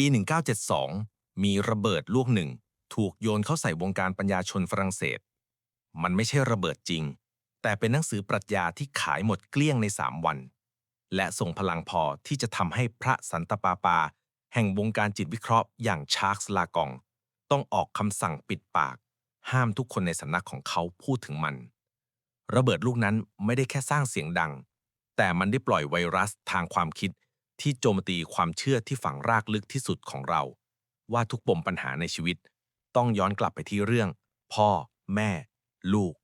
ปี 1972 มีระเบิดลูกหนึ่ง ถูกโยนเข้าใส่วงการปัญญาชนฝรั่งเศส มันไม่ใช่ระเบิดจริง แต่เป็นหนังสือปรัชญาที่ขายหมดเกลี้ยงใน 3 วัน และส่งพลังพอที่จะทำให้พระสันตปาปา แห่งวงการจิตวิเคราะห์อย่างชาร์ลส์ลากอง ต้องออกคำสั่งปิดปาก ห้ามทุกคนในสำนักของเขาพูดถึงมัน ระเบิดลูกนั้นไม่ได้แค่สร้างเสียงดัง แต่มันได้ปล่อยไวรัสทางความคิด ที่โจมตีความเชื่อที่ฝังรากลึกที่สุดของเรา ว่าทุกปมปัญหาในชีวิต ต้องย้อนกลับไปที่เรื่อง พ่อ แม่ ลูก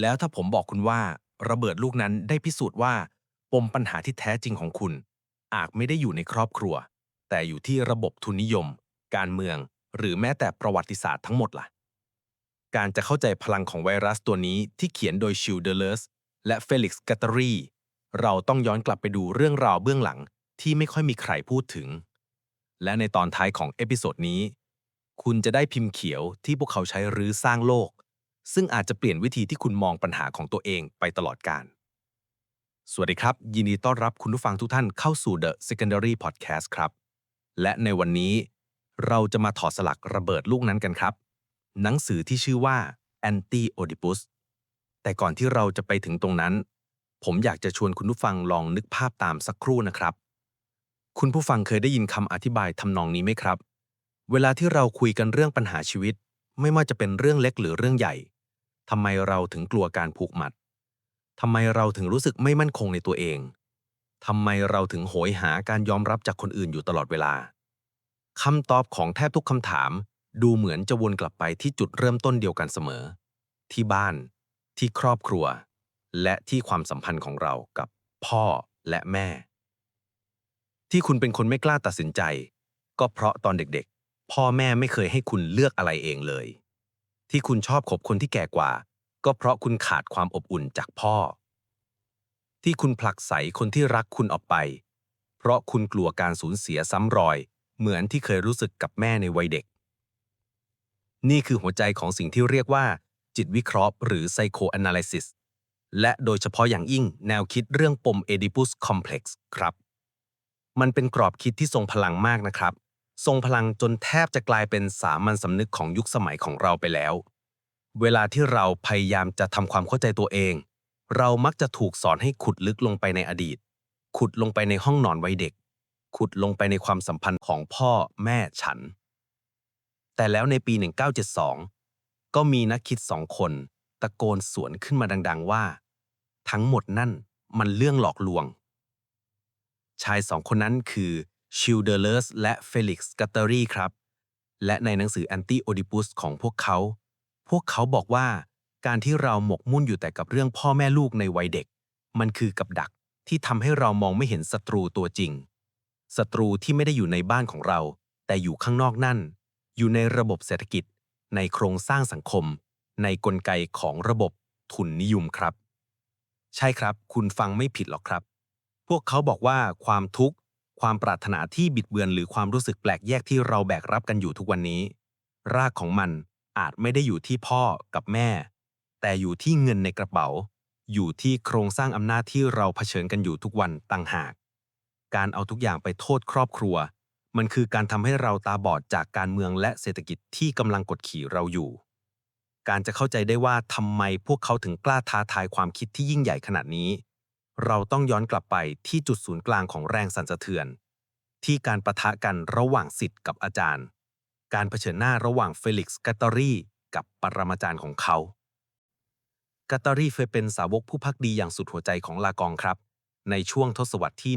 แล้วถ้าผมบอกคุณว่าระเบิดลูกนั้นได้พิสูจน์ว่า ปมปัญหาที่แท้จริงของคุณ อาจไม่ได้อยู่ในครอบครัว แต่อยู่ที่ระบบทุนนิยม การเมือง หรือแม้แต่ประวัติศาสตร์ทั้งหมดล่ะ การจะเข้าใจพลังของไวรัสตัวนี้ที่เขียนโดยชิลเดเลสและเฟลิกซ์กัตเตอรี เราต้องย้อนกลับไปดูเรื่องราวเบื้องหลังที่ไม่ค่อยมีใครพูดถึง และในตอนท้ายของเอพิโซดนี้ คุณจะได้พิมพ์เขียวที่พวกเขาใช้รื้อสร้างโลก ซึ่งอาจจะเปลี่ยนวิธีที่คุณมองปัญหาของตัวเองไปตลอดกาลสวัสดีครับ ยินดีต้อนรับคุณผู้ฟังทุกท่านเข้าสู่ The Secondary Podcast ครับ และในวันนี้ เราจะมาถอดสลักระเบิดลูกนั้นกันครับ หนังสือที่ชื่อว่า Anti Oedipus แต่ก่อนที่เราจะไปถึงตรงนั้น ผมอยากจะชวนคุณผู้ฟังลองนึกภาพตามสักครู่นะครับ คุณผู้ฟังเคยได้ยินคำอธิบายทำนองนี้ไหมครับ เวลาที่เราคุยกันเรื่องปัญหาชีวิต ไม่ว่าจะเป็นเรื่องเล็กหรือเรื่องใหญ่ทำไมเราถึงกลัวการผูกมัดทำไมเราถึงรู้สึกไม่มั่นคงในตัวเองทำไมเราถึงโหยหาการยอมรับจากคนอื่นอยู่ตลอดเวลาคำตอบของแทบทุกคำถาม ดูเหมือนจะวนกลับไปที่จุดเริ่มต้นเดียวกันเสมอ ที่บ้าน ที่ครอบครัว และที่ความสัมพันธ์ของเรากับพ่อและแม่ ที่คุณเป็นคนไม่กล้าตัดสินใจ ก็เพราะตอนเด็กๆ พ่อแม่ไม่เคยให้คุณเลือกอะไรเองเลย ที่คุณชอบคบคนที่แก่กว่า ก็เพราะคุณขาดความอบอุ่นจากพ่อ ที่คุณผลักไสคนที่รักคุณออกไป เพราะคุณกลัวการสูญเสียซ้ำรอย เหมือนที่เคยรู้สึกกับแม่ในวัยเด็ก นี่คือหัวใจของสิ่งที่เรียกว่า จิตวิเคราะห์ หรือ psychoanalysis และโดยเฉพาะอย่างยิ่งแนวคิดเรื่องปม Oedipus complex ครับ มันเป็นกรอบคิดที่ทรงพลังมากนะครับ ทรงพลังจนแทบจะกลายเป็นสามัญสำนึกของยุคสมัยของเราไปแล้ว เวลาที่เราพยายามจะทำความเข้าใจตัวเอง เรามักจะถูกสอนให้ขุดลึกลงไปในอดีต ขุดลงไปในห้องนอนวัยเด็ก ขุดลงไปในความสัมพันธ์ของพ่อแม่ฉัน แต่แล้วในปี 1972 ก็มีนักคิดสองคน ตะโกนสวนขึ้นมาดัง ๆ ว่า ทั้งหมดนั่นมันเรื่องหลอกลวง ชายสองคนนั้นคือชิลเดเลสและเฟลิกซ์กัตเตอรีครับ และในหนังสือ Anti Oedipus ของพวกเขา พวกเขาบอกว่าการที่เราหมกมุ่นอยู่แต่กับเรื่องพ่อแม่ลูกในวัยเด็ก มันคือกับดักที่ทำให้เรามองไม่เห็นศัตรูตัวจริง ศัตรูที่ไม่ได้อยู่ในบ้านของเรา แต่อยู่ข้างนอกนั่น อยู่ในระบบเศรษฐกิจ ในโครงสร้างสังคม ในกลไกของระบบทุนนิยมครับ ใช่ครับ คุณฟังไม่ผิดหรอกครับ พวกเขาบอกว่าความทุกข์ ความปรารถนาที่บิดเบือนหรือความรู้สึกแปลกแยกที่เราแบกรับกันอยู่ทุกวันนี้ รากของมันอาจไม่ได้อยู่ที่พ่อกับแม่ แต่อยู่ที่เงินในกระเป๋า อยู่ที่โครงสร้างอำนาจที่เราเผชิญกันอยู่ทุกวันต่างหาก การเอาทุกอย่างไปโทษครอบครัว มันคือการทำให้เราตาบอดจากการเมืองและเศรษฐกิจที่กำลังกดขี่เราอยู่ การจะเข้าใจได้ว่าทำไมพวกเขาถึงกล้าท้าทายความคิดที่ยิ่งใหญ่ขนาดนี้ เราต้องย้อนกลับไปที่จุดศูนย์กลางของแรงสั่นสะเทือน ที่การประทะกันระหว่างสิทธิ์กับอาจารย์ การเผชิญหน้าระหว่างเฟลิกซ์กัตตอรีกับปรมาจารย์ของเขากัตตอรีเคยเป็นสาวกผู้พักดีอย่างสุดหัวใจของลากองครับ ในช่วงทศวรรษที่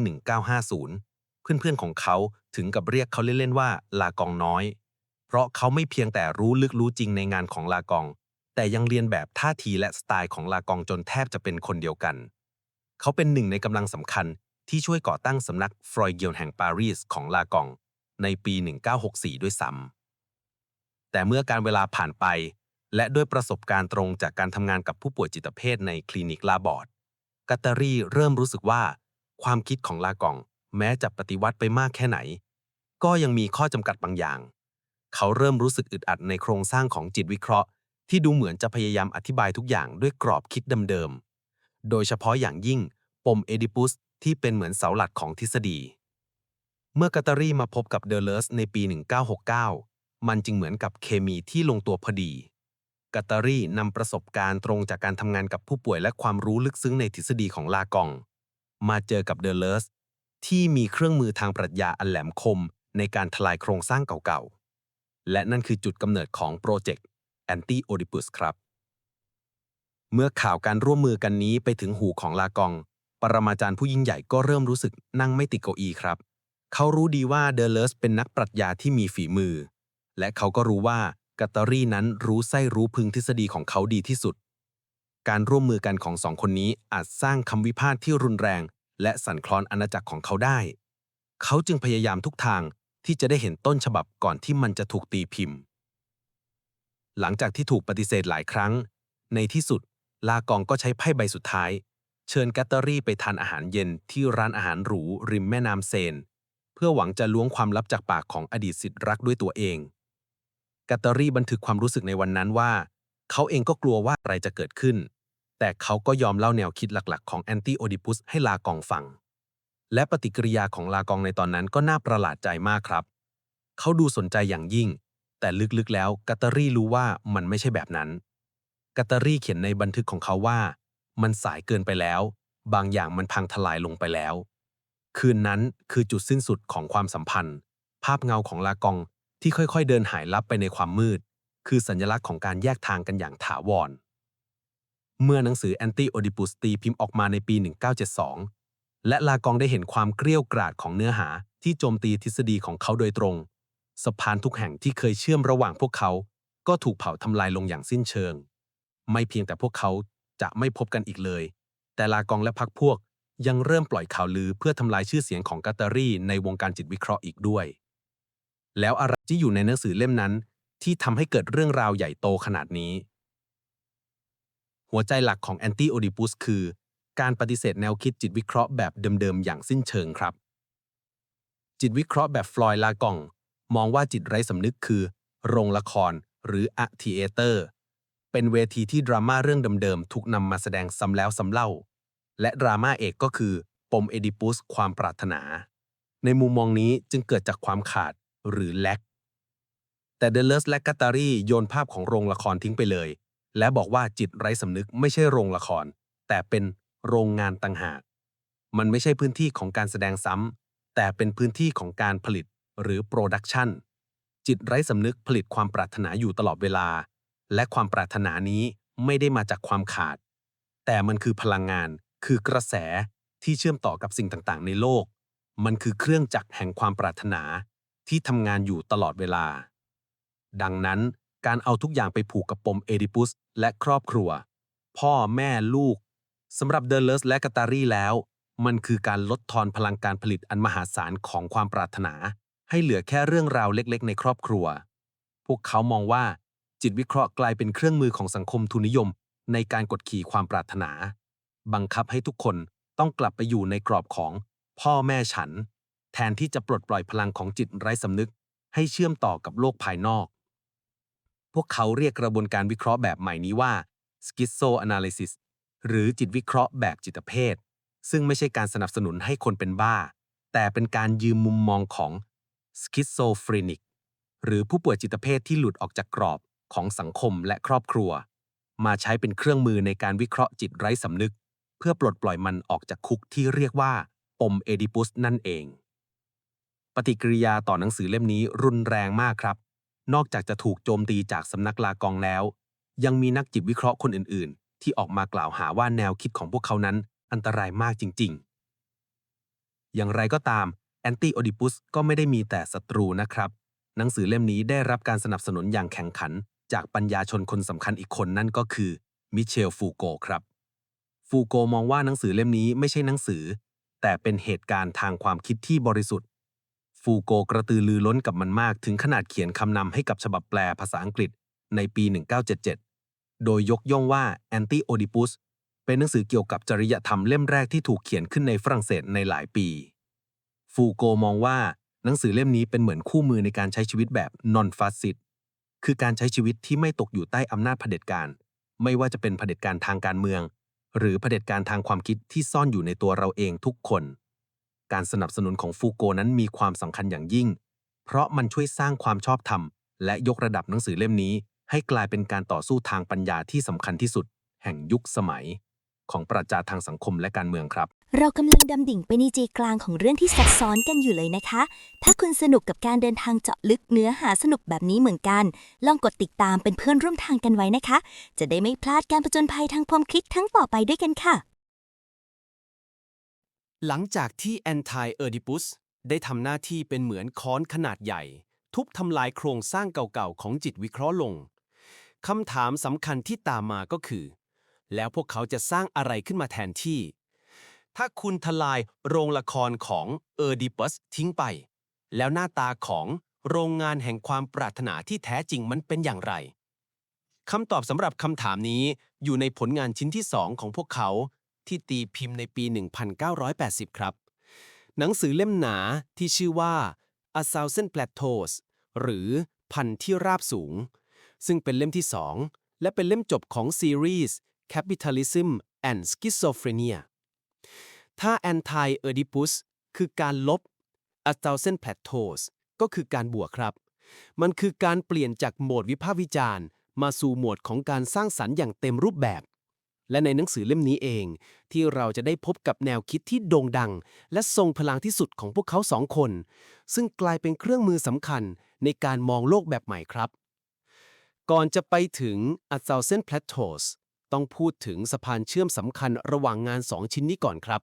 1950 เพื่อนๆของเขาถึงกับเรียกเขาเล่นๆว่าลากองน้อย ราะเขาไม่เพียงแต่รู้ลึกรู้จริงในงานของลากอง แต่ยังเรียนแบบท่าทีและสไตล์ของลากองจนแทบจะเป็นคนเดียวกัน เขาเป็นหนึ่งในกำลังสำคัญที่ช่วยก่อตั้งสำนักฟรอยเกียลแห่งปารีสของลากอง ในปี 1964 ด้วยซ้ำแต่เมื่อการเวลาผ่านไป และด้วยประสบการณ์ตรงจากการทำงานกับผู้ป่วยจิตเภทในคลินิกลาบอร์ดกัตตารีเริ่มรู้สึกว่า ความคิดของลากอง แม้จะปฏิวัติไปมากแค่ไหน ก็ยังมีข้อจำกัดบางอย่าง เขาเริ่มรู้สึกอึดอัดในโครงสร้างของจิตวิเคราะห์ ที่ดูเหมือนจะพยายามอธิบายทุกอย่างด้วยกรอบคิดเดิมๆ โดยเฉพาะอย่างยิ่ง ปมเอดิปุสที่เป็นเหมือนเสาหลักของทฤษฎี เมื่อกาตารีมาพบกับเดลเลสในปี 1969 มันจึงเหมือนกับเคมีที่ลงตัวพอดีกาตารีนำประสบการณ์ตรงจากการทำงานกับผู้ป่วยและความรู้ลึกซึ้งในทฤษฎีของลากอง มาเจอกับเดลเลสที่มีเครื่องมือทางปรัชญาอันแหลมคมในการทลายโครงสร้างเก่าๆ และนั่นคือจุดกำเนิดของโปรเจกต์ Anti Oedipus ครับ เมื่อข่าวการร่วมมือกันนี้ไปถึงหูของลากอง ปรมาจารย์ผู้ยิ่งใหญ่ก็เริ่มรู้สึกนั่งไม่ติดเก้าอี้ครับ เขารู้ดีว่าเดลเลสเป็นนักปรัชญาที่มีฝีมือ และเขาก็รู้ว่ากัตตารีนั้นรู้ไส้รู้พึงทฤษฎีของเขาดีที่สุด การร่วมมือกันของสองคนนี้อาจสร้างคำวิพากษ์ที่รุนแรง และสั่นคลอนอาณาจักรของเขาได้ เขาจึงพยายามทุกทาง ที่จะได้เห็นต้นฉบับก่อนที่มันจะถูกตีพิมพ์ หลังจากที่ถูกปฏิเสธหลายครั้ง ในที่สุด ลากองก็ใช้ไพ่ใบสุดท้าย เชิญแกตเตอรี่ไปทานอาหารเย็นที่ร้านอาหารหรูริมแม่น้ำเซน เพื่อหวังจะล้วงความลับจากปากของอดีตสิทธิ์รักด้วยตัวเองแกตเตอรี่บันทึกความรู้สึกในวันนั้นว่า เขาเองก็กลัวว่าอะไรจะเกิดขึ้น แต่เขาก็ยอมเล่าแนวคิดหลักๆ ของแอนตี้โอดิปุสให้ลากองฟัง และปฏิกิริยาของลากองในตอนนั้นก็น่าประหลาดใจมากครับ เขาดูสนใจอย่างยิ่ง แต่ลึกๆแล้วกาตารี่รู้ว่ามันไม่ใช่แบบนั้นกาตารี่เขียนในบันทึกของเขาว่า มันสายเกินไปแล้ว บางอย่างมันพังทลายลงไปแล้ว คืนนั้นคือจุดสิ้นสุดของความสัมพันธ์ ภาพเงาของลากองที่ค่อยๆ เดินหายลับไปในความมืด คือสัญลักษณ์ของการแยกทางกันอย่างถาวร เมื่อหนังสือ Anti Oedipus ตีพิมพ์ออกมาในปี 1972 และลากองได้เห็นความเกลี้ยวกราดของเนื้อหาที่โจมตีทฤษฎีของเขาโดยตรง สะพานทุกแห่งที่เคยเชื่อมระหว่างพวกเขา ก็ถูกเผาทำลายลงอย่างสิ้นเชิง ไม่เพียงแต่พวกเขาจะไม่พบกันอีกเลย แต่ลากองและพักพวกยังเริ่มปล่อยข่าวลือเพื่อทำลายชื่อเสียงของกาตารีในวงการจิตวิเคราะห์อีกด้วย แล้วอะไรที่อยู่ในหนังสือเล่มนั้น ที่ทำให้เกิดเรื่องราวใหญ่โตขนาดนี้ หัวใจหลักของแอนตี้โอดิปุสคือ การปฏิเสธแนวคิดจิตวิเคราะห์แบบเดิมๆ อย่างสิ้นเชิงครับ จิตวิเคราะห์แบบฟลอยด์ลากอง มองว่าจิตไร้สำนึกคือ โรงละครหรืออะทีเอเตอร์ เป็นเวทีที่ดราม่าเรื่องเดิมๆ ถูกนำมาแสดงซ้ำแล้วซ้ำเล่า และดราม่าเอกก็คือ ปมเอดิปุสความปรารถนา ในมุมมองนี้จึงเกิดจากความขาดหรือแลกแต่เดลเลสและกาตารีโยนภาพของโรงละครทิ้งไปเลย และบอกว่าจิตไร้สำนึกไม่ใช่โรงละคร แต่เป็น โรงงานต่างหาก มันไม่ใช่พื้นที่ของการแสดงซ้ำ แต่เป็นพื้นที่ของการผลิตหรือโปรดักชันจิตไร้สำนึกผลิตความปรารถนาอยู่ตลอดเวลา และความปรารถนานี้ไม่ได้มาจากความขาด แต่มันคือพลังงาน คือกระแสที่เชื่อมต่อกับสิ่งต่างๆ ในโลก มันคือเครื่องจักรแห่งความปรารถนาที่ทำงานอยู่ตลอดเวลา ดังนั้นการเอาทุกอย่างไปผูกกับปมเอดิปุสและครอบครัว พ่อแม่ลูก สำหรับเดลเลสและกาตารีแล้ว มันคือการลดทอนพลังการผลิตอันมหาศาลของความปรารถนา ให้เหลือแค่เรื่องราวเล็กๆ ในครอบครัว พวกเขามองว่า จิตวิเคราะห์กลายเป็นเครื่องมือของสังคมทุนนิยม ในการกดขี่ความปรารถนา บังคับให้ทุกคนต้องกลับไปอยู่ในกรอบของพ่อแม่ฉัน แทนที่จะปลดปล่อยพลังของจิตไร้สำนึก ให้เชื่อมต่อกับโลกภายนอก พวกเขาเรียกกระบวนการวิเคราะห์แบบใหม่นี้ว่า schizoanalysis หรือจิตวิเคราะห์แบบจิตเภทซึ่งไม่ใช่การสนับสนุนให้คนเป็นบ้า แต่เป็นการยืมมุมมองของ schizophrenic หรือผู้ป่วยจิตเภทที่หลุดออกจากกรอบของสังคมและครอบครัว มาใช้เป็นเครื่องมือในการวิเคราะห์จิตไร้สำนึก เพื่อปลดปล่อยมันออกจากคุกที่เรียกว่าปมเอดิปุสนั่นเอง ปฏิกิริยาต่อหนังสือเล่มนี้รุนแรงมากครับ นอกจากจะถูกโจมตีจากสำนักลากองแล้ว ยังมีนักจิตวิเคราะห์คนอื่นๆ ที่ออกมากล่าวหาว่าแนวคิดของพวกเขานั้นอันตรายมากจริง ๆ อย่างไรก็ตามแอนตี้โอดิปุสก็ไม่ได้มีแต่ศัตรูนะครับ หนังสือเล่มนี้ได้รับการสนับสนุนอย่างแข่งขัน จากปัญญาชนคนสำคัญอีกคนนั่นก็คือมิเชลฟูโกครับ ฟูโกมองว่าหนังสือเล่มนี้ไม่ใช่หนังสือ แต่เป็นเหตุการณ์ทางความคิดที่บริสุทธิ์ ฟูโกกระตือรือร้นกับมันมากถึงขนาดเขียนคำนำให้กับฉบับแปลภาษาอังกฤษในปี 1977 โดยยกย่องว่า Anti Oedipus เป็นหนังสือเกี่ยวกับจริยธรรมเล่มแรกที่ถูกเขียนขึ้นในฝรั่งเศสในหลายปี ฟูโกมองว่าหนังสือเล่มนี้เป็นเหมือนคู่มือในการใช้ชีวิตแบบ non f a s c i s t คือการใช้ชีวิตที่ไม่ตกอยู่ใต้อำนาจเผด็จการ ไม่ว่าจะเป็นเผด็จการทางการเมือง หรือเผด็จการทางความคิดที่ซ่อนอยู่ในตัวเราเองทุกคน การสนับสนุนของฟูโกนั้นมีความสำคัญอย่างยิ่ง เพราะมันช่วยสร้างความชอบธรรมและยกระดับหนังสือเล่มนี้ ให้กลายเป็นการต่อสู้ทางปัญญาที่สำคัญที่สุด แห่งยุคสมัย ของปรัชญาทางสังคมและการเมืองครับ เรากำลังดำดิ่งไปในใจกลางของเรื่องที่ซับซ้อนกันอยู่เลยนะคะ ถ้าคุณสนุกกับการเดินทางเจาะลึกเนื้อหาสนุกแบบนี้เหมือนกัน ลองกดติดตามเป็นเพื่อนร่วมทางกันไว้นะคะ จะได้ไม่พลาดการผจญภัยทางพรหมคลิกทั้งต่อไปด้วยกันค่ะ หลังจากที่แอนไทเออร์ดิปุสได้ทำหน้าที่เป็นเหมือนค้อนขนาดใหญ่ ทุบทำลายโครงสร้างเก่าๆของจิตวิเคราะห์ลง คำถามสำคัญที่ตามมาก็คือ แล้วพวกเขาจะสร้างอะไรขึ้นมาแทนที่ ถ้าคุณทลายโรงละครของเออร์ดิปัสทิ้งไป แล้วหน้าตาของโรงงานแห่งความปรารถนาที่แท้จริงมันเป็นอย่างไรคำตอบสำหรับคำถามนี้อยู่ในผลงานชิ้นที่สองของพวกเขาที่ตีพิมพ์ในปี 1980 ครับ หนังสือเล่มหนาที่ชื่อว่า A Thousand Plateaus หรือพันที่ราบสูง ซึ่งเป็นเล่มที่สองและเป็นเล่มจบของซีรีส์ Capitalism and Schizophrenia ถ้า Anti Oedipus คือการลบ A Thousand Plateaus ก็คือการบวกครับ มันคือการเปลี่ยนจากโหมดวิพากษ์วิจารณ์ มาสู่โหมดของการสร้างสรรค์อย่างเต็มรูปแบบ และในหนังสือเล่มนี้เอง ที่เราจะได้พบกับแนวคิดที่โด่งดัง และทรงพลังที่สุดของพวกเขาสองคน ซึ่งกลายเป็นเครื่องมือสำคัญในการมองโลกแบบใหม่ครับ ก่อนจะไปถึง A Thousand Plateaus ต้องพูดถึงสะพานเชื่อมสำคัญระหว่างงานสองชิ้นนี้ก่อนครับ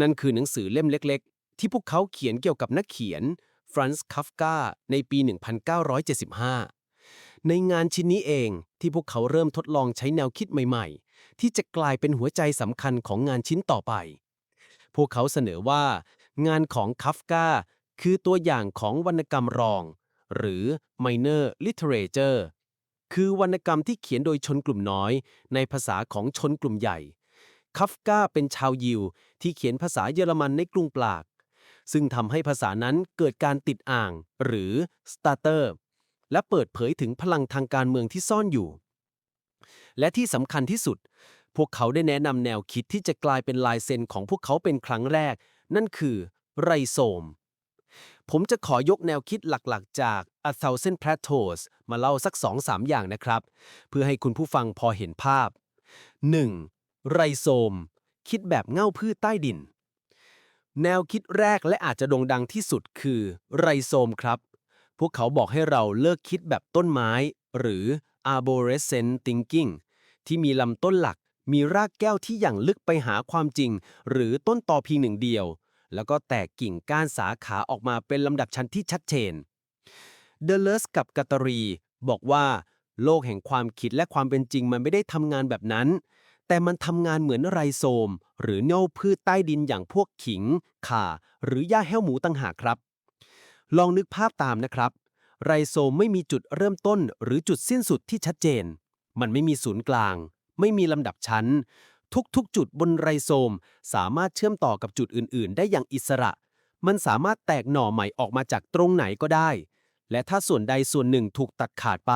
นั่นคือหนังสือเล่มเล็กๆ ที่พวกเขาเขียนเกี่ยวกับนักเขียนฟรานซ์คาฟกาในปี 1975 ในงานชิ้นนี้เองที่พวกเขาเริ่มทดลองใช้แนวคิดใหม่ๆ ที่จะกลายเป็นหัวใจสำคัญของงานชิ้นต่อไป พวกเขาเสนอว่า งานของคาฟกาคือตัวอย่างของวรรณกรรมรอง หรือ minor literature คือวรรณกรรมที่เขียนโดยชนกลุ่มน้อย ในภาษาของชนกลุ่มใหญ่คาฟกาเป็นชาวยิว ที่เขียนภาษาเยอรมันในกรุงปราก ซึ่งทำให้ภาษานั้นเกิดการติดอ่าง หรือ starter และเปิดเผยถึงพลังทางการเมืองที่ซ่อนอยู่ และที่สำคัญที่สุด พวกเขาได้แนะนำแนวคิดที่จะกลายเป็นลายเซ็นของพวกเขาเป็นครั้งแรก นั่นคือไรโซม ผมจะขอยกแนวคิดหลักๆ จาก A Thousand Plateaus มาเล่าสัก 2-3 อย่างนะครับ เพื่อให้คุณผู้ฟังพอเห็นภาพ 1. ไรโซม คิดแบบเง่าพืชใต้ดิน แนวคิดแรกและอาจจะโด่งดังที่สุดคือไรโซมครับ พวกเขาบอกให้เราเลิกคิดแบบต้นไม้ หรือ arborescent thinking ที่มีลำต้นหลักมีรากแก้วที่อย่างลึกไปหาความจริง หรือต้นตอเพียงหนึ่งเดียว แล้วก็แตกกิ่งก้านสาขาออกมาเป็นลำดับชั้นที่ชัดเจน เดลเลสกับกัตตารี บอกว่า โลกแห่งความคิดและความเป็นจริงมันไม่ได้ทำงานแบบนั้น แต่มันทำงานเหมือนไรโซม หรือเน่าพืชใต้ดินอย่างพวกขิง ข่า หรือหญ้าแห้วหมูต่างหากครับ ลองนึกภาพตามนะครับ ไรโซมไม่มีจุดเริ่มต้น หรือจุดสิ้นสุดที่ชัดเจน มันไม่มีศูนย์กลาง ไม่มีลำดับชั้น ทุกๆ จุดบนไรโซม สามารถเชื่อมต่อกับจุดอื่น ๆ ได้อย่างอิสระ มันสามารถแตกหน่อใหม่ออกมาจากตรงไหนก็ได้ และถ้าส่วนใดส่วนหนึ่งถูกตัดขาดไป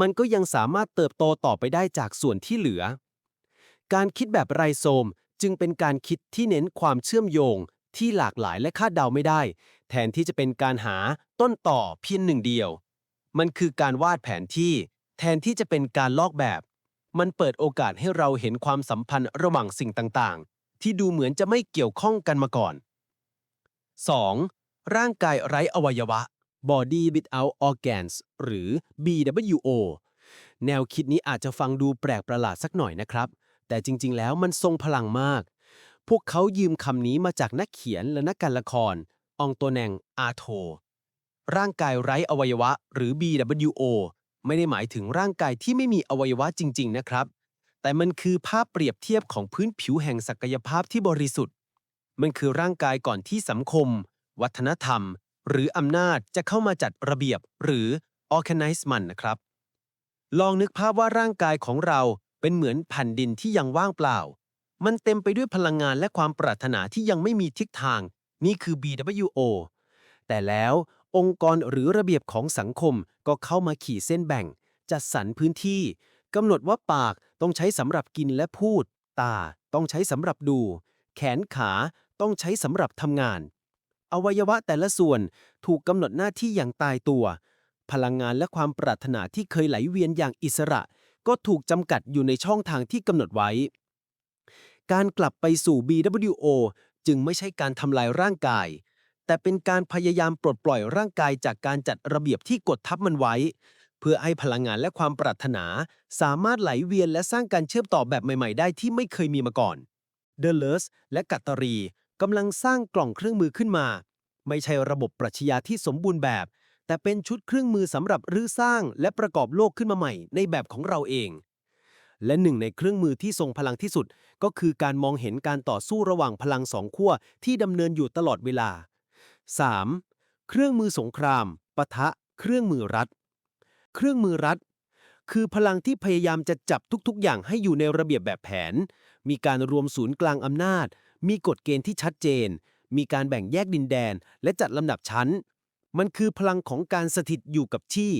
มันก็ยังสามารถเติบโตต่อไปได้จากส่วนที่เหลือ การคิดแบบไรโซมจึงเป็นการคิดที่เน้นความเชื่อมโยง ที่หลากหลายและคาดเดาไม่ได้ แทนที่จะเป็นการหาต้นต่อเพียงหนึ่งเดียว มันคือการวาดแผนที่ แทนที่จะเป็นการลอกแบบ มันเปิดโอกาสให้เราเห็นความสัมพันธ์ระหว่างสิ่งต่างๆ ที่ดูเหมือนจะไม่เกี่ยวข้องกันมาก่อน 2. ร่างกายไร้อวัยวะ body without organs หรือ BWO แนวคิดนี้อาจจะฟังดูแปลกประหลาดสักหน่อยนะครับ แต่จริง ๆ แล้วมันทรงพลังมาก พวกเขายืมคำนี้มาจากนักเขียนและนักการละคร องโตแนงอาโท ร่างกายไร้อวัยวะ หรือ BWO ไม่ได้หมายถึงร่างกายที่ไม่มีอวัยวะจริง ๆ นะครับ แต่มันคือภาพเปรียบเทียบของพื้นผิวแห่งศักยภาพที่บริสุทธิ์ มันคือร่างกายก่อนที่สังคม วัฒนธรรม หรืออำนาจจะเข้ามาจัดระเบียบหรือ organize มันนะครับ ลองนึกภาพว่าร่างกายของเราเป็นเหมือนแผ่นดินที่ยังว่างเปล่า มันเต็มไปด้วยพลังงานและความปรารถนาที่ยังไม่มีทิศทาง นี่คือ BWO แต่แล้ว องค์กรหรือระเบียบของสังคมก็เข้ามาขี่เส้นแบ่ง จัดสรรพื้นที่กำหนดว่าปากต้องใช้สำหรับกินและพูด ตาต้องใช้สำหรับดู แขนขาต้องใช้สำหรับทำงาน อวัยวะแต่ละส่วนถูกกำหนดหน้าที่อย่างตายตัว พลังงานและความปรารถนาที่เคยไหลเวียนอย่างอิสระ ก็ถูกจำกัดอยู่ในช่องทางที่กำหนดไว้ การกลับไปสู่ BWO จึงไม่ใช่การทำลายร่างกาย แต่เป็นการพยายามปลดปล่อยร่างกายจากการจัดระเบียบที่กดทับมันไว้ เพื่อให้พลังงานและความปรารถนา สามารถไหลเวียนและสร้างการเชื่อมต่อแบบใหม่ๆ ได้ที่ไม่เคยมีมาก่อน เดลเลสและกัตตารีกำลังสร้างกล่องเครื่องมือขึ้นมา ไม่ใช่ระบบปรัชญาที่สมบูรณ์แบบ แต่เป็นชุดเครื่องมือสำหรับรื้อสร้างและประกอบโลกขึ้นมาใหม่ ในแบบของเราเอง และหนึ่งในเครื่องมือที่ทรงพลังที่สุด ก็คือการมองเห็นการต่อสู้ระหว่างพลังสองขั้วที่ดำเนินอยู่ตลอดเวลา 3. เครื่องมือสงครามปะทะ เครื่องมือรัฐ เครื่องมือรัฐ คือพลังที่พยายามจะจับทุกๆ อย่างให้อยู่ในระเบียบแบบแผน มีการรวมศูนย์กลางอำนาจ มีกฎเกณฑ์ที่ชัดเจน มีการแบ่งแยกดินแดน และจัดลำดับชั้น มันคือพลังของการสถิตอยู่กับที่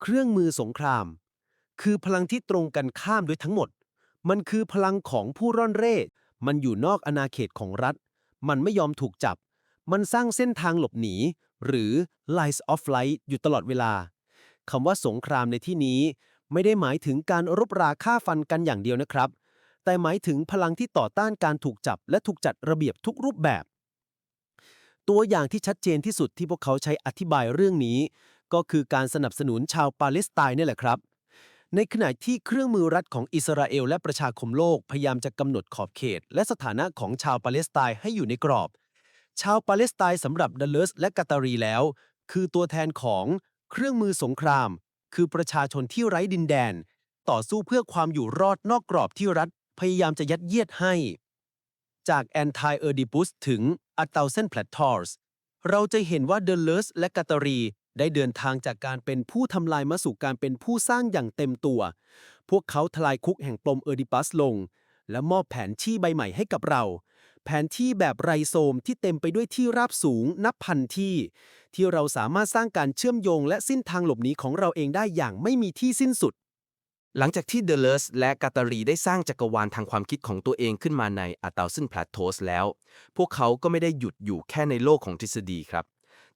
เครื่องมือสงคราม คือพลังที่ตรงกันข้ามด้วยทั้งหมด มันคือพลังของผู้ร่อนเร่ มันอยู่นอกอาณาเขตของรัฐ มันไม่ยอมถูกจับ มันสร้างเส้นทางหลบหนี หรือ lines of flight อยู่ตลอดเวลาคำว่าสงครามในที่นี้ ไม่ได้หมายถึงการรบราฆ่าฟันกันอย่างเดียวนะครับ แต่หมายถึงพลังที่ต่อต้านการถูกจับ และถูกจัดระเบียบทุกรูปแบบ ตัวอย่างที่ชัดเจนที่สุดที่พวกเขาใช้อธิบายเรื่องนี้ ก็คือการสนับสนุนชาวปาเลสไตน์นี่แหละครับ ในขณะที่เครื่องมือรัฐของอิสราเอลและประชาคมโลกพยายามจะกำหนดขอบเขต และสถานะของชาวปาเลสไตน์ให้อยู่ในกรอบ ชาวปาเลสไตน์สำหรับดัลเลสและกาตารีแล้ว คือตัวแทนของเครื่องมือสงคราม คือประชาชนที่ไร้ดินแดน ต่อสู้เพื่อความอยู่รอดนอกกรอบที่รัฐ พยายามจะยัดเยียดให้ จาก Anti e r d i p u s ถึง A Thousand Plateaus เราจะเห็นว่าเดลเลสและกาตารีได้เดินทางจากการเป็นผู้ทำลายมาสู่การเป็นผู้สร้างอย่างเต็มตัว พวกเขาทลายคุกแห่งปลมเออร์ดิปัสลง และมอบแผนที่ใบใหม่ให้กับเรา แผนที่แบบไรโซมที่เต็มไปด้วยที่ราบสูงนับพันที่ ที่เราสามารถสร้างการเชื่อมโยงและสิ้นทางหลบหนีของเราเองได้อย่างไม่มีที่สิ้นสุด หลังจากที่เดลเลสและกาตารีได้สร้างจักรวาลทางความคิดของตัวเองขึ้นมาในอาตาซึนพลาโทสแล้ว พวกเขาก็ไม่ได้หยุดอยู่แค่ในโลกของทฤษฎีครับ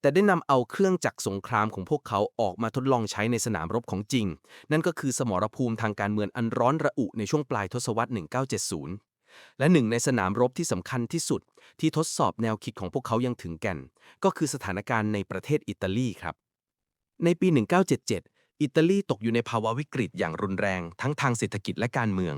แต่ได้นำเอาเครื่องจักรสงครามของพวกเขาออกมาทดลองใช้ในสนามรบของจริง นั่นก็คือสมรภูมิทางการเมืองอันร้อนระอุในช่วงปลายทศวรรษ 1970 และหนึ่งในสนามรบที่สำคัญที่สุด ที่ทดสอบแนวคิดของพวกเขายังถึงแก่น ก็คือสถานการณ์ในประเทศอิตาลีครับ ในปี 1977 อิตาลีตกอยู่ในภาวะวิกฤตอย่างรุนแรง ทั้งทางเศรษฐกิจและการเมือง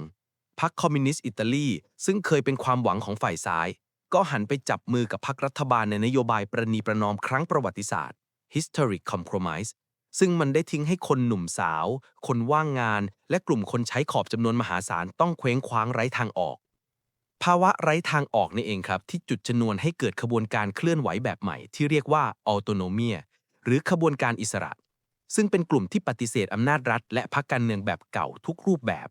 พรรคคอมมิวนิสต์อิตาลีซึ่งเคยเป็นความหวังของฝ่ายซ้าย ก็หันไปจับมือกับพรรครัฐบาลในนโยบายประนีประนอมครั้งประวัติศาสตร์ Historic Compromise ซึ่งมันได้ทิ้งให้คนหนุ่มสาว คนว่างงาน และกลุ่มคนใช้ขอบจำนวนมหาศาลต้องเคว้งคว้างไร้ทางออก ภาวะไร้ทางออกนี่เองครับ ที่จุดชนวนให้เกิดขบวนการเคลื่อนไหวแบบใหม่ ที่เรียกว่า autonomia หรือขบวนการอิสระ ซึ่งเป็นกลุ่มที่ปฏิเสธอำนาจรัฐ และพรรคการเมืองแบบเก่าทุกรูปแบบ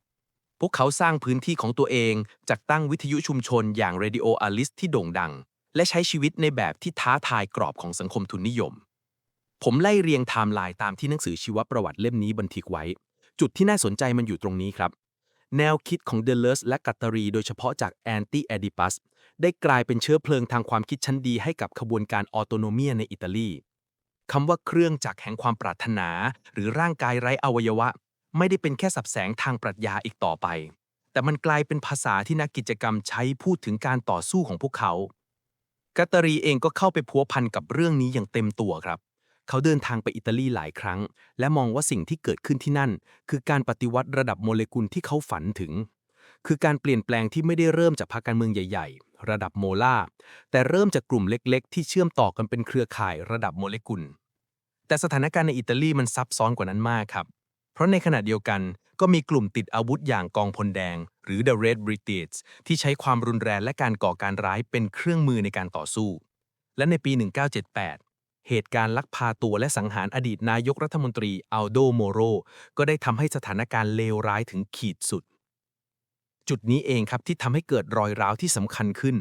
พวกเขาสร้างพื้นที่ของตัวเองจากตั้งวิทยุชุมชนอย่าง Radio Alice ที่โด่งดัง และใช้ชีวิตในแบบที่ท้าทายกรอบของสังคมทุนนิยม ผมไล่เรียงไทม์ไลน์ตามที่หนังสือชีวประวัติเล่มนี้บันทึกไว้ จุดที่น่าสนใจมันอยู่ตรงนี้ครับ แนวคิดของเดลเลสและกัตตารี โดยเฉพาะจากแอนตี้แอดิปัสได้กลายเป็นเชื้อเพลิงทางความคิดชั้นดีให้กับขบวนการออโตโนเมียในอิตาลีคำว่าเครื่องจักรแห่งความปรารถนา หรือร่างกายไร้อวัยวะ ไม่ได้เป็นแค่สับแสงทางปรัชญาอีกต่อไป แต่มันกลายเป็นภาษาที่นักกิจกรรมใช้พูดถึงการต่อสู้ของพวกเขากัตตารีเองก็เข้าไปพัวพันกับเรื่องนี้อย่างเต็มตัวครับ เขาเดินทางไปอิตาลีหลายครั้ง และมองว่าสิ่งที่เกิดขึ้นที่นั่น คือการปฏิวัติระดับโมเลกุลที่เขาฝันถึง คือการเปลี่ยนแปลงที่ไม่ได้เริ่มจากพรรคการเมืองใหญ่ๆ ระดับโมลาร์แต่เริ่มจากกลุ่มเล็กๆ ที่เชื่อมต่อกันเป็นเครือข่ายระดับโมเลกุล แต่สถานการณ์ในอิตาลีมันซับซ้อนกว่านั้นมากครับ เพราะในขณะเดียวกันก็มีกลุ่มติดอาวุธอย่างกองพลแดง หรือ The Red Brigades ที่ใช้ความรุนแรงและการก่อการร้ายเป็นเครื่องมือในการต่อสู้ และในปี 1978 เหตุการณ์ลักพาตัวและสังหารอดีตนายกรัฐมนตรีอัลโดโมโรก็ได้ทำให้สถานการณ์เลวร้ายถึงขีดสุด จุดนี้เองครับที่ทำให้เกิดรอยร้าวที่สำคัญขึ้น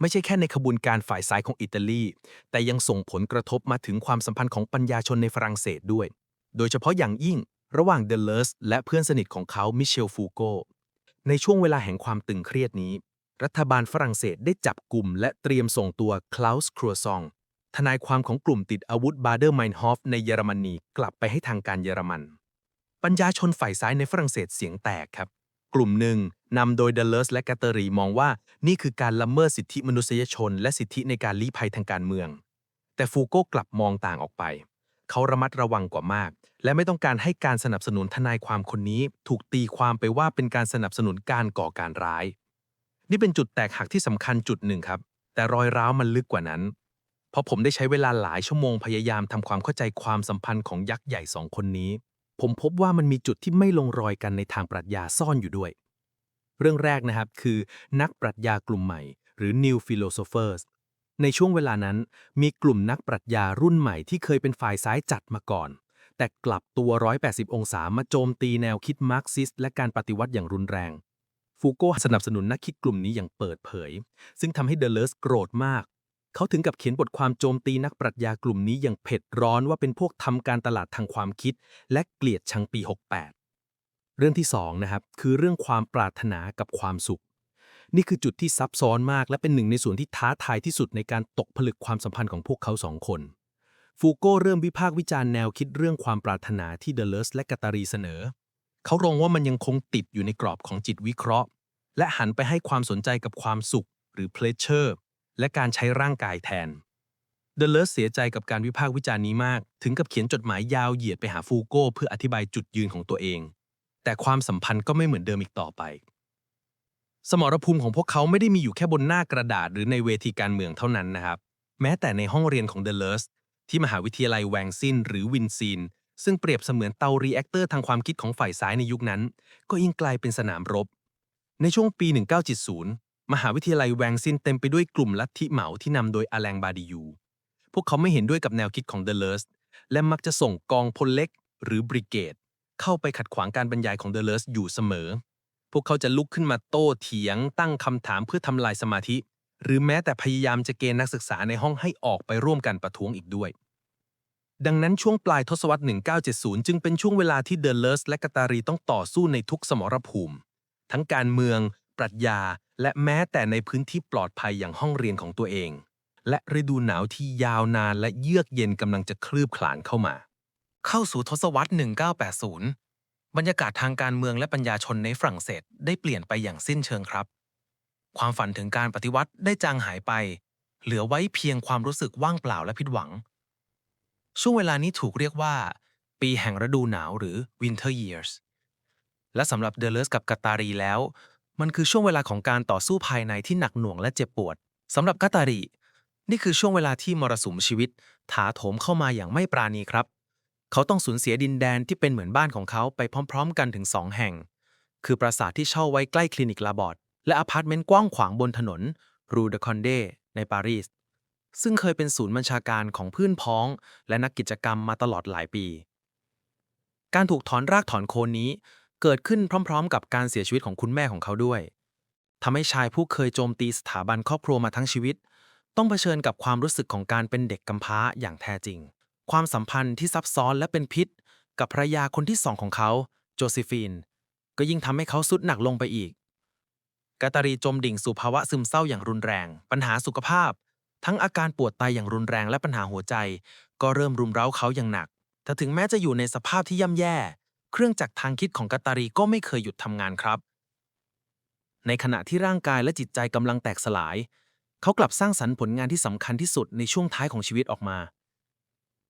ไม่ใช่แค่ในขบวนการฝ่ายซ้ายของอิตาลี แต่ยังส่งผลกระทบมาถึงความสัมพันธ์ของปัญญาชนในฝรั่งเศสด้วย โดยเฉพาะอย่างยิ่งระหว่างเดลเลสและเพื่อนสนิทของเขามิเชลฟูโกในช่วงเวลาแห่งความตึงเครียดนี้ รัฐบาลฝรั่งเศสได้จับกลุ่มและเตรียมส่งตัวคลาสครัวซอง ทนายความของกลุ่มติดอาวุธบาเดอร์ไมน์ฮอฟในเยอรมนีกลับไปให้ทางการเยอรมันปัญญาชนฝ่ายซ้ายในฝรั่งเศสเสียงแตกครับ กลุ่มหนึ่งนำโดยเดลเลสและกตเตอรีมองว่านี่คือการละเมิดสิทธิมนุษยชน และสิทธิในการลี้ภัยทางการเมือง แต่ฟูโก้กลับมองต่างออกไป เขาระมัดระวังกว่ามาก และไม่ต้องการให้การสนับสนุนทนายความคนนี้ ถูกตีความไปว่าเป็นการสนับสนุนการก่อการร้าย นี่เป็นจุดแตกหักที่สำคัญจุดหนึ่งครับ แต่รอยร้าวมันลึกกว่านั้น เพราะผมได้ใช้เวลาหลายชั่วโมงพยายามทำความเข้าใจความสัมพันธ์ของยักษ์ใหญ่สองคนนี้ ผมพบว่ามันมีจุดที่ไม่ลงรอยกันในทางปรัชญาซ่อนอยู่ด้วย เรื่องแรกนะครับคือ นักปรัชญากลุ่มใหม่ หรือ New Philosophers ในช่วงเวลานั้น มีกลุ่มนักปรัชญารุ่นใหม่ที่เคยเป็นฝ่ายซ้ายจัดมาก่อน แต่กลับตัว 180 องศามาโจมตีแนวคิดมาร์กซิสต์และการปฏิวัติอย่างรุนแรงฟูโก้สนับสนุนนักคิดกลุ่มนี้อย่างเปิดเผย ซึ่งทำให้เดลเลสโกรธมาก เขาถึงกับเขียนบทความโจมตีนักปรัชญากลุ่มนี้อย่างเผ็ดร้อนว่าเป็นพวกทำการตลาดทางความคิด และเกลียดชังปี 68 เรื่องที่2นะครับคือเรื่องความปรารถนากับความสุข นี่คือจุดที่ซับซ้อนมาก และเป็นหนึ่งในส่วนที่ท้าทายที่สุดในการตกผลึกความสัมพันธ์ของพวกเขาสองคนฟูโก้เริ่มวิพากษ์วิจารณ์แนวคิดเรื่องความปรารถนาที่เดลเลสและกาตารีเสนอ เขารงว่ามันยังคงติดอยู่ในกรอบของจิตวิเคราะห์ และหันไปให้ความสนใจกับความสุขหรือ pleasure และการใช้ร่างกายแทน เดลเลอร์เสียใจกับการวิพากษ์วิจารณ์นี้มาก ถึงกับเขียนจดหมายยาวเหยียดไปหาฟูโก้เพื่ออธิบายจุดยืนของตัวเอง แต่ความสัมพันธ์ก็ไม่เหมือนเดิมอีกต่อไป สมรภูมิของพวกเขาไม่ได้มีอยู่แค่บนหน้ากระดาษหรือในเวทีการเมืองเท่านั้นนะครับ แม้แต่ในห้องเรียนของเดลเลอร์สที่มหาวิทยาลัยแวงซินหรือวินซีนซึ่งเปรียบเสมือนเตารีแอคเตอร์ทางความคิดของฝ่ายซ้ายในยุคนั้น ก็ยิ่งกลายเป็นสนามรบ ในช่วงปี 1970 มหาวิทยาลัยแวงซินเต็มไปด้วยกลุ่มลัทธิเหมาที่นำโดยอาแลงบาดิยู พวกเขาไม่เห็นด้วยกับแนวคิดของเดเลอร์สและมักจะส่งกองพลเล็ก หรือบริเกดเข้าไปขัดขวางการบรรยายของเดเลอร์สอยู่เสมอ พวกเขาจะลุกขึ้นมาโต้เถียง ตั้งคำถามเพื่อทำลายสมาธิ หรือแม้แต่พยายามจะเกณฑ์นักศึกษาในห้องให้ออกไปร่วมกันประท้วงอีกด้วย ดังนั้นช่วงปลายทศวรรษ 1970 จึงเป็นช่วงเวลาที่เดเลอร์สและกาตารีต้องต่อสู้ในทุกสมรภูมิ ทั้งการเมือง ปรัชญา และแม้แต่ในพื้นที่ปลอดภัยอย่างห้องเรียนของตัวเอง และฤดูหนาวที่ยาวนานและเยือกเย็นกำลังจะคลืบคลานเข้ามา เข้าสู่ทศวรรษ 1980 บรรยากาศทางการเมืองและปัญญาชนในฝรั่งเศสได้เปลี่ยนไปอย่างสิ้นเชิงครับ ความฝันถึงการปฏิวัติได้จางหายไป เหลือไว้เพียงความรู้สึกว่างเปล่าและผิดหวัง ช่วงเวลานี้ถูกเรียกว่า ปีแห่งฤดูหนาวหรือ winter years และสำหรับเดลเลสกับกาตารีแล้ว มันคือช่วงเวลาของการต่อสู้ภายในที่หนักหน่วงและเจ็บปวดสำหรับกาตารี นี่คือช่วงเวลาที่มรสุมชีวิต ถาโถมเข้ามาอย่างไม่ปราณีครับ เขาต้องสูญเสียดินแดนที่เป็นเหมือนบ้านของเขาไปพร้อม ๆ กันถึงสองแห่ง คือปราสาทที่เช่าไว้ใกล้คลินิกลาบอดและอพาร์ตเมนต์กว้างขวางบนถนนรูเดคอนเดในปารีสซึ่งเคยเป็นศูนย์บัญชาการของเพื่อนพ้อง และนักกิจกรรมมาตลอดหลายปี การถูกถอนรากถอนโคนนี้ เกิดขึ้นพร้อมๆ กับการเสียชีวิตของคุณแม่ของเขาด้วยทำให้ชายผู้เคยโจมตีสถาบันครอบครัวมาทั้งชีวิต ต้องเผชิญกับความรู้สึกของการเป็นเด็กกำพร้าอย่างแท้จริง ความสัมพันธ์ที่ซับซ้อนและเป็นพิษ กับภรรยาคนที่สองของเขา โจซิฟีน ก็ยิ่งทำให้เขาสุดหนักลงไปอีกกาตารีจมดิ่งสู่ภาวะซึมเศร้าอย่างรุนแรง ปัญหาสุขภาพ ทั้งอาการปวดไตอย่างรุนแรงและปัญหาหัวใจ ก็เริ่มรุมเร้าเขาอย่างหนัก แต่ถึงแม้จะอยู่ในสภาพที่ย่ำแย่ เครื่องจักรทางคิดของกาตารีก็ไม่เคยหยุดทำงานครับ ในขณะที่ร่างกายและจิตใจกำลังแตกสลาย เขากลับสร้างสรรค์ผลงานที่สำคัญที่สุดในช่วงท้ายของชีวิตออกมา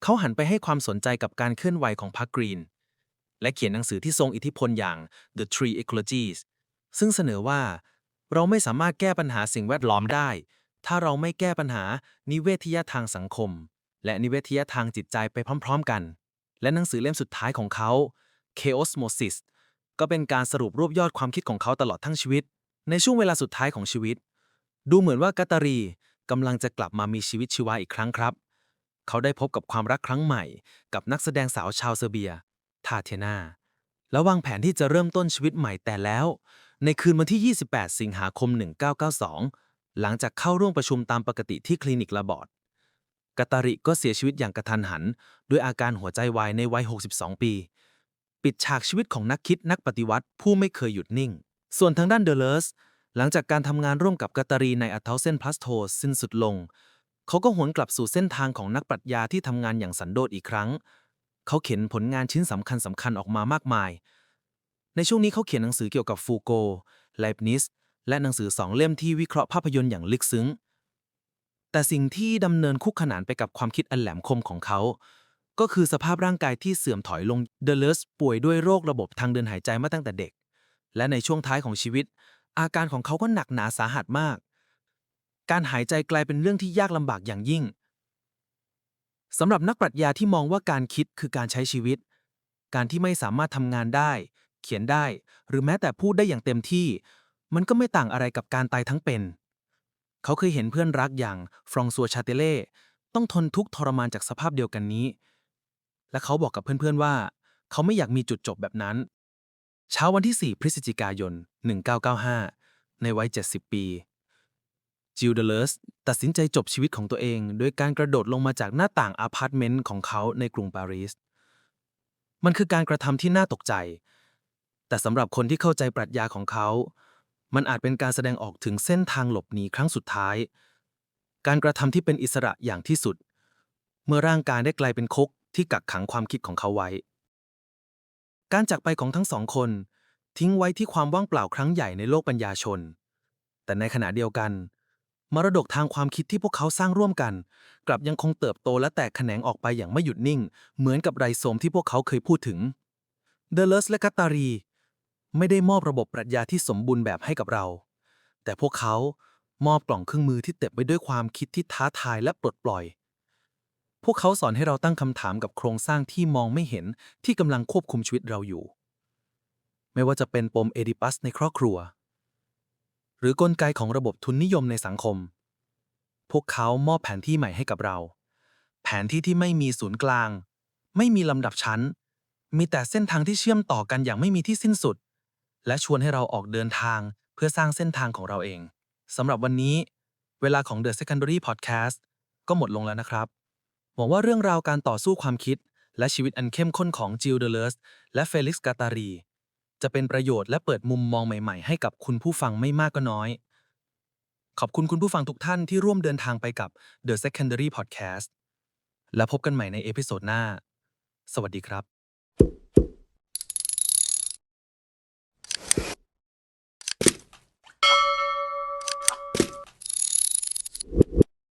เขาหันไปให้ความสนใจกับการเคลื่อนไหวของพรรคกรีน และเขียนหนังสือที่ทรงอิทธิพลอย่าง The Three Ecologies ซึ่งเสนอว่า เราไม่สามารถแก้ปัญหาสิ่งแวดล้อมได้ ถ้าเราไม่แก้ปัญหานิเวศยทางสังคม และนิเวศยทางจิตใจไปพร้อม ๆ กัน และหนังสือเล่มสุดท้ายของเขา Chaosmosis ก็เป็นการสรุปรวบยอดความคิดของเขาตลอดทั้งชีวิต ในช่วงเวลาสุดท้ายของชีวิต ดูเหมือนว่ากาตารีกำลังจะกลับมามีชีวิตชีวาอีกครั้งครับ เขาได้พบกับความรักครั้งใหม่ กับนักแสดงสาวชาวเซอร์เบีย ทาเทนาและวางแผนที่จะเริ่มต้นชีวิตใหม่แต่แล้ว ในคืนวันที่ 28 สิงหาคม 1992 หลังจากเข้าร่วมประชุมตามปกติที่คลินิกลาบอดกาตาริก็เสียชีวิตอย่างกระทันหัน ด้วยอาการหัวใจวายในวัย 62 ปี ปิดฉากชีวิตของนักคิดนักปฏิวัติผู้ไม่เคยหยุดนิ่ง ส่วนทางด้านเดลเลอร์สหลังจากการทำงานร่วมกับกาตารีในอัตเทาเซนพลัสโทสิ้นสุดลง เขาก็หวนกลับสู่เส้นทางของนักปรัชญาที่ทำงานอย่างสันโดษอีกครั้ง เขาเขียนผลงานชิ้นสำคัญสำคัญออกมามากมาย ในช่วงนี้เขาเขียนหนังสือเกี่ยวกับฟูโกไลบนิสและหนังสือสองเล่มที่วิเคราะห์ภาพยนตร์อย่างลึกซึ้ง แต่สิ่งที่ดำเนินคู่ขนานไปกับความคิดอันแหลมคมของเขา ก็คือสภาพร่างกายที่เสื่อมถอยลงเดลเลสป่วยด้วยโรคระบบทางเดินหายใจมาตั้งแต่เด็ก และในช่วงท้ายของชีวิต อาการของเขาก็หนักหนาสาหัสมาก การหายใจกลายเป็นเรื่องที่ยากลำบากอย่างยิ่งสำหรับนักปรัชญาที่มองว่าการคิดคือการใช้ชีวิต การที่ไม่สามารถทำงานได้ เขียนได้ หรือแม้แต่พูดได้อย่างเต็มที่ มันก็ไม่ต่างอะไรกับการตายทั้งเป็น เขาเคยเห็นเพื่อนรักอย่างฟรองซัวชาเตเล่ต้องทนทุกข์ทรมานจากสภาพเดียวกันนี้ และเขาบอกกับเพื่อนๆว่า เขาไม่อยากมีจุดจบแบบนั้น เช้าวันที่ 4 พฤศจิกายน 1995 ในวัย 70 ปี จิลเดเลสตัดสินใจจบชีวิตของตัวเอง โดยการกระโดดลงมาจากหน้าต่างอาพาร์ตเมนต์ของเขาในกรุงปารีส มันคือการกระทำที่น่าตกใจ แต่สำหรับคนที่เข้าใจปรัชญาของเขา มันอาจเป็นการแสดงออกถึงเส้นทางหลบหนีครั้งสุดท้าย การกระทำที่เป็นอิสระอย่างที่สุด เมื่อร่างกายได้กลายเป็นคุก ที่กักขังความคิดของเขาไว้ การจากไปของทั้งสองคน ทิ้งไว้ที่ความว่างเปล่าครั้งใหญ่ในโลกปัญญาชน แต่ในขณะเดียวกัน มรดกทางความคิดที่พวกเขาสร้างร่วมกัน กลับยังคงเติบโตและแตกแขนงออกไปอย่างไม่หยุดนิ่ง เหมือนกับไรโซมที่พวกเขาเคยพูดถึง เดลเลสและกัตตารี ไม่ได้มอบระบบปรัชญาที่สมบูรณ์แบบให้กับเรา แต่พวกเขามอบกล่องเครื่องมือที่เต็มไปด้วยความคิดที่ท้าทายและปลดปล่อย พวกเขาสอนให้เราตั้งคำถามกับโครงสร้างที่มองไม่เห็นที่กำลังควบคุมชีวิตเราอยู่ ไม่ว่าจะเป็นปมเอดิปัสในครอบครัว หรือกลไกของระบบทุนนิยมในสังคม พวกเขามอบแผนที่ใหม่ให้กับเรา แผนที่ที่ไม่มีศูนย์กลาง ไม่มีลำดับชั้น มีแต่เส้นทางที่เชื่อมต่อกันอย่างไม่มีที่สิ้นสุด และชวนให้เราออกเดินทางเพื่อสร้างเส้นทางของเราเองสำหรับวันนี้ เวลาของ The Secondary Podcast ก็หมดลงแล้วนะครับ หวังว่าเรื่องราวการต่อสู้ความคิด และชีวิตอันเข้มข้นของจิลเดเลสและเฟลิกซ์กาตารี จะเป็นประโยชน์และเปิดมุมมองใหม่ ๆ ให้กับคุณผู้ฟังไม่มากก็น้อย ขอบคุณคุณผู้ฟังทุกท่านที่ร่วมเดินทางไปกับ The Secondary Podcast และพบกันใหม่ในเอพิโซดหน้า สวัสดีครับ